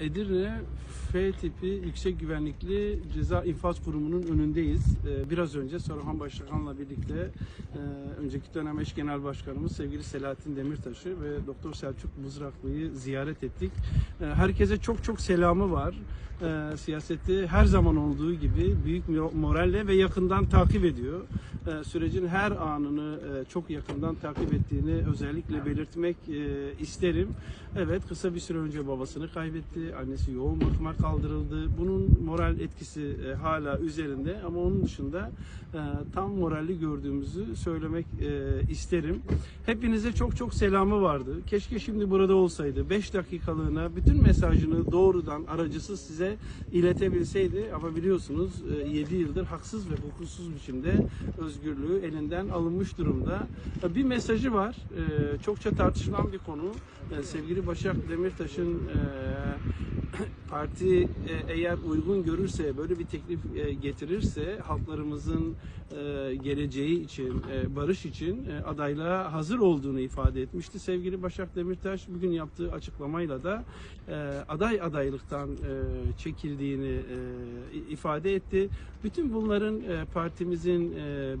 Edirne F tipi yüksek güvenlikli ceza infaz kurumunun önündeyiz. Ee, Biraz önce Saruhan Başkan'la birlikte e, önceki dönem eş genel başkanımız sevgili Selahattin Demirtaş'ı ve Doktor Selçuk Mızraklı'yı ziyaret ettik. Ee, Herkese çok çok selamı var. Ee, Siyaseti her zaman olduğu gibi büyük moralle ve yakından takip ediyor. Ee, Sürecin her anını e, çok yakından takip ettiğini özellikle belirtmek e, isterim. Evet kısa bir süre önce babasını kaybetti. Annesi yoğun bakıma kaldırıldı. Bunun moral etkisi e, hala üzerinde ama onun dışında e, tam moralli gördüğümüzü söylemek e, isterim. Hepinize çok çok selamı vardı. Keşke şimdi burada olsaydı. 5 dakikalığına bütün mesajını doğrudan aracısız size iletebilseydi ama biliyorsunuz 7 yıldır haksız ve hukuksuz biçimde özgürlüğü elinden alınmış durumda. E, Bir mesajı var. E, Çokça tartışılan bir konu. E, Sevgili Başak Demirtaş'ın parti eğer uygun görürse, böyle bir teklif getirirse halklarımızın geleceği için, barış için adaylığa hazır olduğunu ifade etmişti. Sevgili Başak Demirtaş bugün yaptığı açıklamayla da aday adaylıktan çekildiğini ifade etti. Bütün bunların partimizin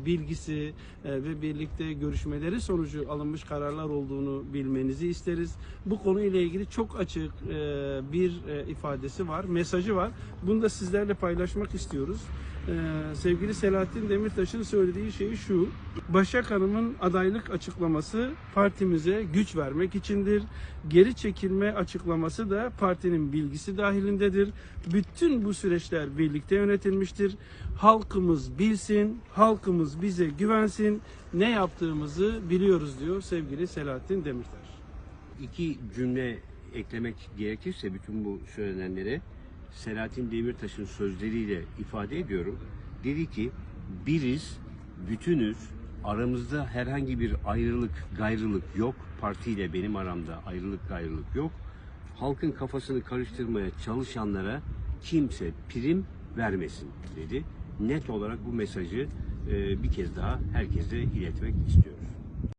bilgisi e, ve birlikte görüşmeleri sonucu alınmış kararlar olduğunu bilmenizi isteriz. Bu konuyla ilgili çok açık e, bir e, ifadesi var, mesajı var. Bunu da sizlerle paylaşmak istiyoruz. Sevgili Selahattin Demirtaş'ın söylediği şey şu. Başak Hanım'ın adaylık açıklaması partimize güç vermek içindir. Geri çekilme açıklaması da partinin bilgisi dahilindedir. Bütün bu süreçler birlikte yönetilmiştir. Halkımız bilsin, halkımız bize güvensin. Ne yaptığımızı biliyoruz diyor sevgili Selahattin Demirtaş. İki cümle eklemek gerekirse bütün bu söylenenlere Selahattin Demirtaş'ın sözleriyle ifade ediyorum. Dedi ki biriz, bütünüz, aramızda herhangi bir ayrılık, gayrılık yok. Partiyle benim aramda ayrılık, gayrılık yok. Halkın kafasını karıştırmaya çalışanlara kimse prim vermesin dedi. Net olarak bu mesajı e, bir kez daha herkese iletmek istiyoruz.